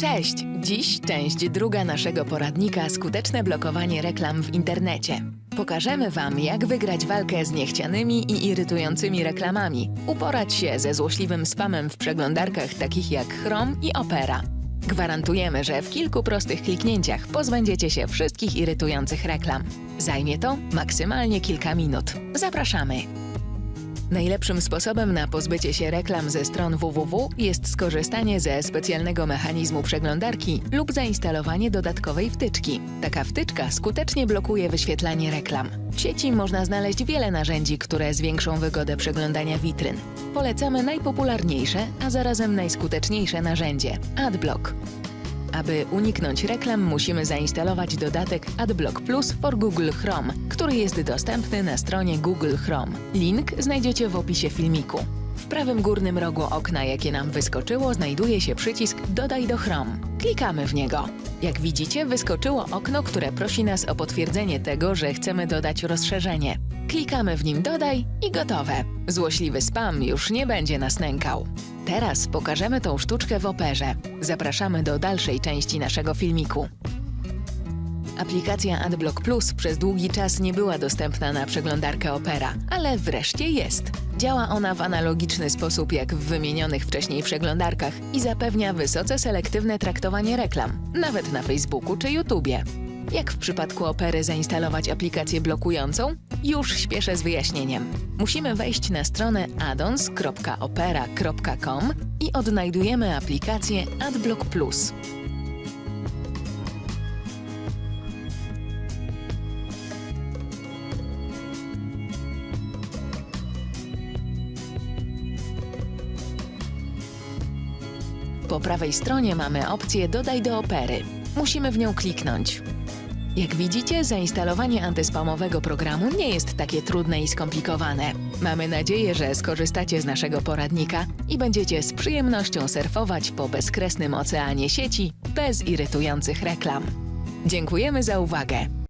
Cześć! Dziś część druga naszego poradnika Skuteczne blokowanie reklam w internecie. Pokażemy Wam, jak wygrać walkę z niechcianymi i irytującymi reklamami, uporać się ze złośliwym spamem w przeglądarkach takich jak Chrome i Opera. Gwarantujemy, że w kilku prostych kliknięciach pozbędziecie się wszystkich irytujących reklam. Zajmie to maksymalnie kilka minut. Zapraszamy! Najlepszym sposobem na pozbycie się reklam ze stron www jest skorzystanie ze specjalnego mechanizmu przeglądarki lub zainstalowanie dodatkowej wtyczki. Taka wtyczka skutecznie blokuje wyświetlanie reklam. W sieci można znaleźć wiele narzędzi, które zwiększą wygodę przeglądania witryn. Polecamy najpopularniejsze, a zarazem najskuteczniejsze narzędzie AdBlock. Aby uniknąć reklam, musimy zainstalować dodatek AdBlock Plus for Google Chrome, który jest dostępny na stronie Google Chrome. Link znajdziecie w opisie filmiku. W prawym górnym rogu okna, jakie nam wyskoczyło, znajduje się przycisk Dodaj do Chrome. Klikamy w niego. Jak widzicie, wyskoczyło okno, które prosi nas o potwierdzenie tego, że chcemy dodać rozszerzenie. Klikamy w nim Dodaj i gotowe. Złośliwy spam już nie będzie nas nękał. Teraz pokażemy tą sztuczkę w operze. Zapraszamy do dalszej części naszego filmiku. Aplikacja AdBlock Plus przez długi czas nie była dostępna na przeglądarkę Opera, ale wreszcie jest. Działa ona w analogiczny sposób jak w wymienionych wcześniej przeglądarkach i zapewnia wysoce selektywne traktowanie reklam, nawet na Facebooku czy YouTubie. Jak w przypadku Opery zainstalować aplikację blokującą? Już śpieszę z wyjaśnieniem. Musimy wejść na stronę addons.opera.com i odnajdujemy aplikację AdBlock Plus. Po prawej stronie mamy opcję Dodaj do opery. Musimy w nią kliknąć. Jak widzicie, zainstalowanie antyspamowego programu nie jest takie trudne i skomplikowane. Mamy nadzieję, że skorzystacie z naszego poradnika i będziecie z przyjemnością surfować po bezkresnym oceanie sieci bez irytujących reklam. Dziękujemy za uwagę.